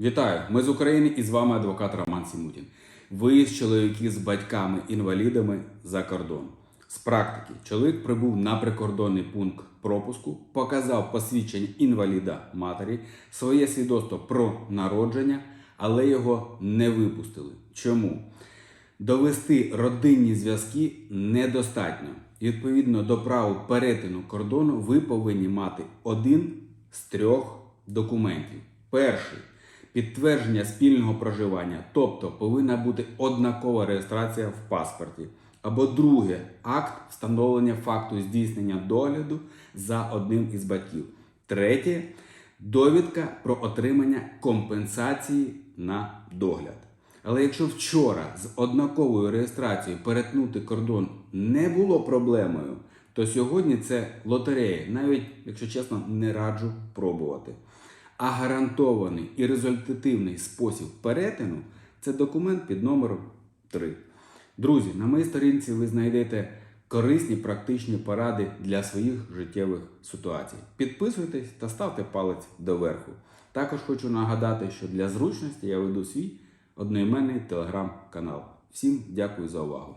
Вітаю! Ми з України і з вами адвокат Роман Сімутін. Виїзд чоловіків з батьками-інвалідами за кордон. З практики, чоловік прибув на прикордонний пункт пропуску, показав посвідчення інваліда матері, своє свідоцтво про народження, але його не випустили. Чому? Довести родинні зв'язки недостатньо. Відповідно до правил перетину кордону ви повинні мати один з трьох документів. Перший підтвердження спільного проживання, тобто повинна бути однакова реєстрація в паспорті. Або друге акт встановлення факту здійснення догляду за одним із батьків. Третє довідка про отримання компенсації на догляд. Але якщо вчора з однаковою реєстрацією перетнути кордон не було проблемою, то сьогодні це лотерея, навіть якщо чесно, не раджу пробувати. А гарантований і результативний спосіб перетину це документ під номером 3. Друзі, на моїй сторінці ви знайдете корисні практичні поради для своїх життєвих ситуацій. Підписуйтесь та ставте палець доверху. Також хочу нагадати, що для зручності я веду свій одноіменний телеграм-канал. Всім дякую за увагу.